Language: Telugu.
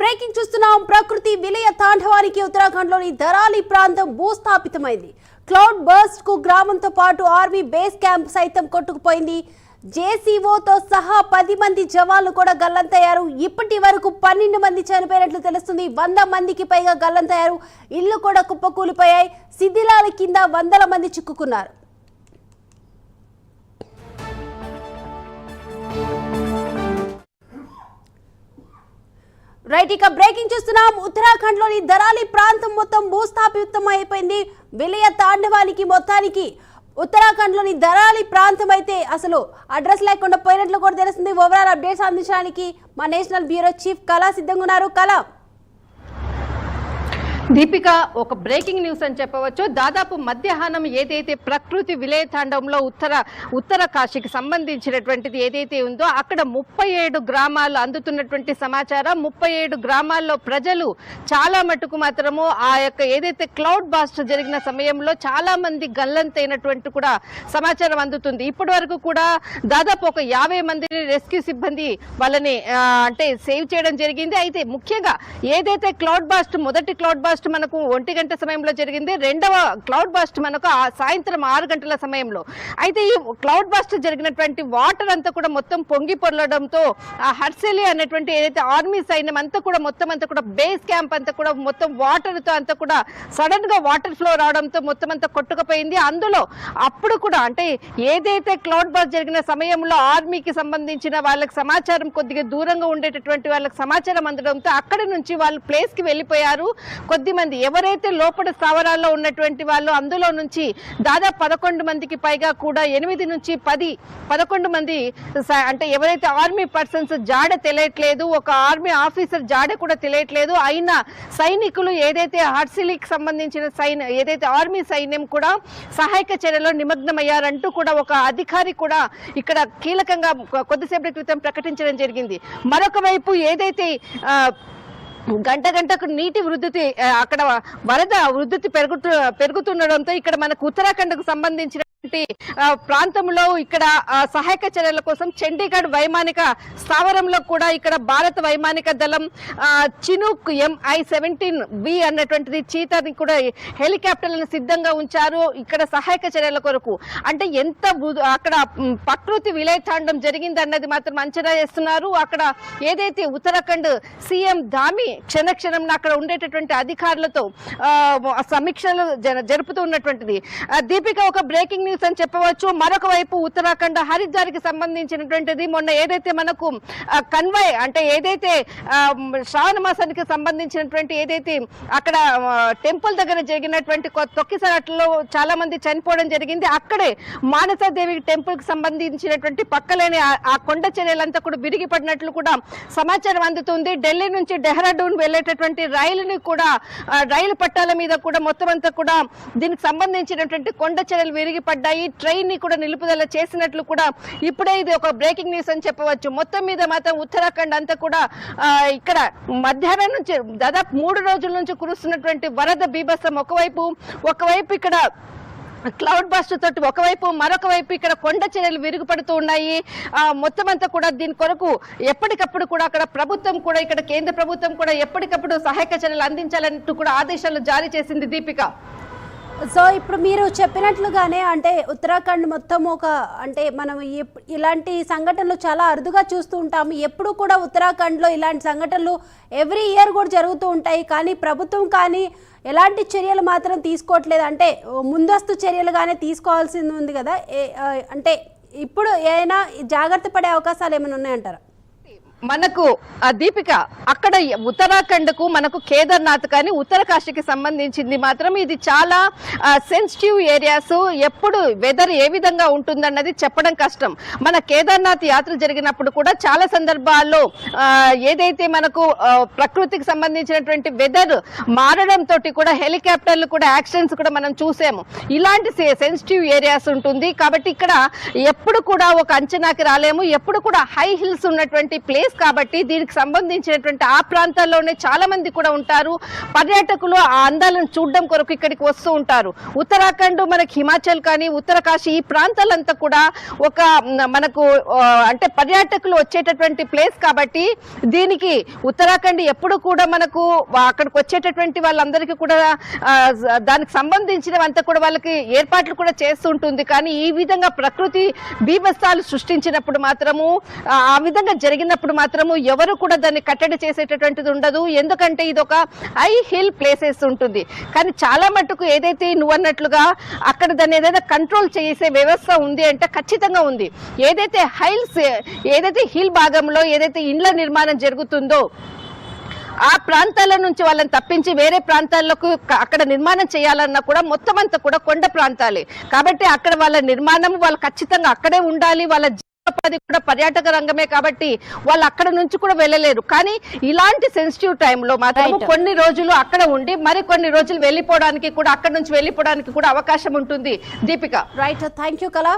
బ్రేకింగ్ చూస్తున్నాం. ప్రకృతి విలయ తాండవానికి ఉత్తరాఖండ్లోని ధరాలి ప్రాంతం భూస్థాపితమైంది. క్లౌడ్ బర్స్ట్కు గ్రామంతో పాటు ఆర్మీ బేస్ క్యాంప్ సైతం కొట్టుకుపోయింది. జేసీఓతో సహా పది మంది జవాన్లు కూడా గల్లంతయ్యారు. ఇప్పటి వరకు పన్నెండు మంది చనిపోయినట్లు తెలుస్తుంది. వంద మందికి పైగా గల్లంతయ్యారు. ఇల్లు కూడా కుప్పకూలిపోయాయి. శిథిలాల కింద వందల మంది చిక్కుకున్నారు. రైట్ ఇక బ్రేకింగ్ చూస్తున్నాం. ఉత్తరాఖండ్లోని ధరాలి ప్రాంతం మొత్తం భూస్థాపితం అయిపోయింది విలయ తాండవానికి మొత్తానికి ఉత్తరాఖండ్లోని ధరాలి ప్రాంతం అయితే అసలు అడ్రస్ లేకుండా పోయినట్లు కూడా తెలుస్తుంది. ఓవరాల్ అప్డేట్స్ అందించడానికి మా నేషనల్ బ్యూరో చీఫ్ కళా సిద్ధంగా ఉన్నారు. కళా దీపిక ఒక బ్రేకింగ్ న్యూస్ అని చెప్పవచ్చు. దాదాపు మధ్యాహ్నం ఏదైతే ప్రకృతి విలేతాండంలో ఉత్తర ఉత్తర కాశీకి సంబంధించినటువంటిది ఏదైతే ఉందో అక్కడ ముప్పై ఏడు గ్రామాలు అందుతున్నటువంటి సమాచారం. ముప్పై ఏడు గ్రామాల్లో ప్రజలు చాలా మటుకు మాత్రము ఆ యొక్క ఏదైతే క్లౌడ్ బాస్ట్ జరిగిన సమయంలో చాలా మంది గల్లంతైనటువంటి కూడా సమాచారం అందుతుంది. ఇప్పటి వరకు కూడా దాదాపు ఒక యాభై మందిని రెస్క్యూ సిబ్బంది వాళ్ళని అంటే సేవ్ చేయడం జరిగింది. అయితే ముఖ్యంగా ఏదైతే క్లౌడ్ బాస్ట్ మొదటి క్లౌడ్ బాస్ట్ మనకు ఒంటి గంట సమయంలో జరిగింది. రెండవ క్లౌడ్ బాస్ట్ మనకు ఆ సాయంత్రం ఆరు గంటల సమయంలో. అయితే ఈ క్లౌడ్ బాస్ట్ జరిగినటువంటి వాటర్ అంతా కూడా మొత్తం పొంగి పొరలడంతో ఆ హర్సెలి అనేటువంటి ఏదైతే ఆర్మీ సైన్యం అంతా కూడా మొత్తం అంతా కూడా బేస్ క్యాంప్ అంతా కూడా మొత్తం వాటర్తో అంతా కూడా సడన్గా వాటర్ ఫ్లో రావడంతో మొత్తం అంతా కొట్టుకుపోయింది. అందులో అప్పుడు కూడా అంటే ఏదైతే క్లౌడ్ బాస్ట్ జరిగిన సమయంలో ఆర్మీకి సంబంధించిన వాళ్ళకి సమాచారం కొద్దిగా దూరంగా ఉండేటటువంటి వాళ్ళకి సమాచారం అందడంతో అక్కడి నుంచి వాళ్ళు ప్లేస్కి వెళ్ళిపోయారు. కొద్ది మంది ఎవరైతే లోపల స్థావరాల్లో ఉన్నటువంటి వాళ్ళు అందులో నుంచి దాదాపు పదకొండు మందికి పైగా కూడా ఎనిమిది నుంచి పది పదకొండు మంది అంటే ఎవరైతే ఆర్మీ పర్సన్స్ జాడ తెలియట్లేదు ఒక ఆర్మీ ఆఫీసర్ జాడ కూడా తెలియట్లేదు అయినా సైనికులు ఏదైతే హర్సిలీకి సంబంధించిన సైన్ ఏదైతే ఆర్మీ సైన్యం కూడా సహాయక చర్యలో నిమగ్నమయ్యారంటూ కూడా ఒక అధికారి కూడా ఇక్కడ కీలకంగా కొద్దిసేపటి క్రితం ప్రకటించడం జరిగింది. మరొక వైపు ఏదైతే గంట గంటకు నీటి వృద్ధి అక్కడ వరద వృద్ధి పెరుగుతు పెరుగుతుండడంతో ఇక్కడ మనకు ఉత్తరాఖండ్కు కు సంబంధించిన ప్రాంతంలో ఇక్కడ సహాయక చర్యల కోసం చండీగఢ్ వైమానిక స్థావరంలో కూడా ఇక్కడ భారత వైమానిక దళం చినుక్ ఎంఐ సెవెంటీన్ బి అన్నటువంటిది చీతాని కూడా హెలికాప్టర్లను సిద్ధంగా ఉంచారు. ఇక్కడ సహాయక చర్యల కొరకు. అంటే ఎంత అక్కడ ప్రకృతి విలయతాండం జరిగింది అన్నది మాత్రం అంచనా వేస్తున్నారు. అక్కడ ఏదైతే ఉత్తరాఖండ్ సీఎం ధామి క్షణక్షణం అక్కడ ఉండేటటువంటి అధికారులతో సమీక్షలు జరుపుతూ ఉన్నటువంటిది. దీపిక ఒక బ్రేకింగ్ న్యూస్ అని చెప్పవచ్చు. మరొక వైపు ఉత్తరాఖండ్ హరిద్వార్కి సంబంధించినటువంటిది మొన్న ఏదైతే మనకు కన్వాయ్ అంటే ఏదైతే శ్రావణ మాసానికి సంబంధించినటువంటి ఏదైతే అక్కడ టెంపుల్ దగ్గర జరిగినటువంటి కొ- చాలా మంది చనిపోవడం జరిగింది. అక్కడే మానసాదేవి టెంపుల్కి సంబంధించినటువంటి పక్కలేని ఆ- కొండ చర్యలంతా కూడా విరిగిపడినట్లు కూడా సమాచారం అందుతుంది. ఢిల్లీ నుంచి డెహ్రాడూన్ వెళ్ళేటటువంటి రైలుని కూడా రైలు పట్టాల మీద కూడా మొత్తం అంతా కూడా దీనికి సంబంధించినటువంటి కొండ చర్యలు పడ్డాయి. ట్రైన్ని కూడా నిలుపుదల చేసినట్లు కూడా ఇప్పుడే ఇది ఒక బ్రేకింగ్ న్యూస్ అని చెప్పవచ్చు. మొత్తం మీద మాత్రం ఉత్తరాఖండ్ అంతా కూడా ఇక్కడ మధ్యాహ్నం నుంచి దాదాపు మూడు రోజుల నుంచి కురుస్తున్నటువంటి వరద బీభత్సం ఒకవైపు ఒకవైపు ఇక్కడ క్లౌడ్ బస్ట్ తోటి ఒకవైపు మరొక వైపు ఇక్కడ కొండ చర్యలు విరుగుపడుతూ ఉన్నాయి. ఆ, మొత్తం అంతా కూడా దీని కొరకు ఎప్పటికప్పుడు కూడా అక్కడ ప్రభుత్వం కూడా ఇక్కడ కేంద్ర ప్రభుత్వం కూడా ఎప్పటికప్పుడు సహాయక చర్యలు అందించాలంటూ కూడా ఆదేశాలు జారీ చేసింది దీపిక. సో ఇప్పుడు మీరు చెప్పినట్లుగానే అంటే ఉత్తరాఖండ్ మొత్తం ఒక అంటే మనం ఇలాంటి సంఘటనలు చాలా అరుదుగా చూస్తూ ఉంటాము. ఎప్పుడు కూడా ఉత్తరాఖండ్లో ఇలాంటి సంఘటనలు ఎవ్రీ ఇయర్ కూడా జరుగుతూ ఉంటాయి. కానీ ప్రభుత్వం కానీ ఎలాంటి చర్యలు మాత్రం తీసుకోవట్లేదు. అంటే ముందస్తు చర్యలుగానే తీసుకోవాల్సింది ఉంది కదా. ఏ- అంటే ఇప్పుడు ఏమైనా జాగ్రత్త పడే అవకాశాలు ఏమైనా ఉన్నాయంటారా? మనకు ఆ దీపిక అక్కడ ఉత్తరాఖండ్కు మనకు కేదార్నాథ్ కానీ ఉత్తరకాశీకి సంబంధించింది మాత్రం ఇది చాలా సెన్సిటివ్ ఏరియాస్ ఎప్పుడు వెదర్ ఏ విధంగా ఉంటుందన్నది చెప్పడం కష్టం. మన కేదార్నాథ్ యాత్ర జరిగినప్పుడు కూడా చాలా సందర్భాల్లో ఏదైతే మనకు ప్రకృతికి సంబంధించినటువంటి వెదర్ మారడంతో కూడా హెలికాప్టర్లు కూడా యాక్సిడెంట్స్ కూడా మనం చూసాము. ఇలాంటి సెన్సిటివ్ ఏరియాస్ ఉంటుంది. కాబట్టి ఇక్కడ ఎప్పుడు కూడా ఒక అంచనాకి రాలేము. ఎప్పుడు కూడా హై హిల్స్ ఉన్నటువంటి ప్లేస్ ప్లేస్ కాబట్టి దీనికి సంబంధించినటువంటి ఆ ప్రాంతాల్లోనే చాలా మంది కూడా ఉంటారు. పర్యాటకులు ఆ అందాలను చూడడం కొరకు ఇక్కడికి వస్తూ ఉంటారు. ఉత్తరాఖండ్ మనకి హిమాచల్ కానీ ఉత్తరకాశీ ఈ ప్రాంతాలంతా కూడా ఒక మనకు అంటే పర్యాటకులు వచ్చేటటువంటి ప్లేస్ కాబట్టి దీనికి ఉత్తరాఖండ్ ఎప్పుడు కూడా మనకు అక్కడికి వచ్చేటటువంటి వాళ్ళందరికీ కూడా దానికి సంబంధించినవంతా కూడా వాళ్ళకి ఏర్పాట్లు కూడా చేస్తుంటుంది కానీ ఈ విధంగా ప్రకృతి బీభత్సాలు సృష్టించినప్పుడు మాత్రము ఆ విధంగా జరిగినప్పుడు మాత్రము ఎవరు కూడా దాన్ని కట్టడి చేసేటటువంటిది ఉండదు. ఎందుకంటే ఇది ఒక హై హిల్ ప్లేసెస్ ఉంటుంది. కానీ చాలా మటుకు ఏదైతే నువ్వు అన్నట్లుగా అక్కడ దాన్ని ఏదైనా కంట్రోల్ చేసే వ్యవస్థ ఉంది అంటే ఖచ్చితంగా ఉంది. ఏదైతే హైల్స్ ఏదైతే హిల్ భాగంలో ఏదైతే ఇండ్ల నిర్మాణం జరుగుతుందో ఆ ప్రాంతాల నుంచి వాళ్ళని తప్పించి వేరే ప్రాంతాలకు అక్కడ నిర్మాణం చేయాలన్నా కూడా మొత్తం అంతా కూడా కొండ ప్రాంతాలే. కాబట్టి అక్కడ వాళ్ళ నిర్మాణం వాళ్ళు ఖచ్చితంగా అక్కడే ఉండాలి వాళ్ళ జీవనోపాధి కూడా పర్యాటక రంగమే కాబట్టి వాళ్ళు అక్కడ నుంచి కూడా వెళ్ళలేరు. కానీ ఇలాంటి సెన్సిటివ్ టైంలో మాత్రం. కొన్ని రోజులు అక్కడ ఉండి మరి కొన్ని రోజులు వెళ్ళిపోవడానికి కూడా అక్కడ నుంచి వెళ్ళిపోవడానికి కూడా అవకాశం ఉంటుంది దీపిక. రైట్ థ్యాంక్ యూ కళా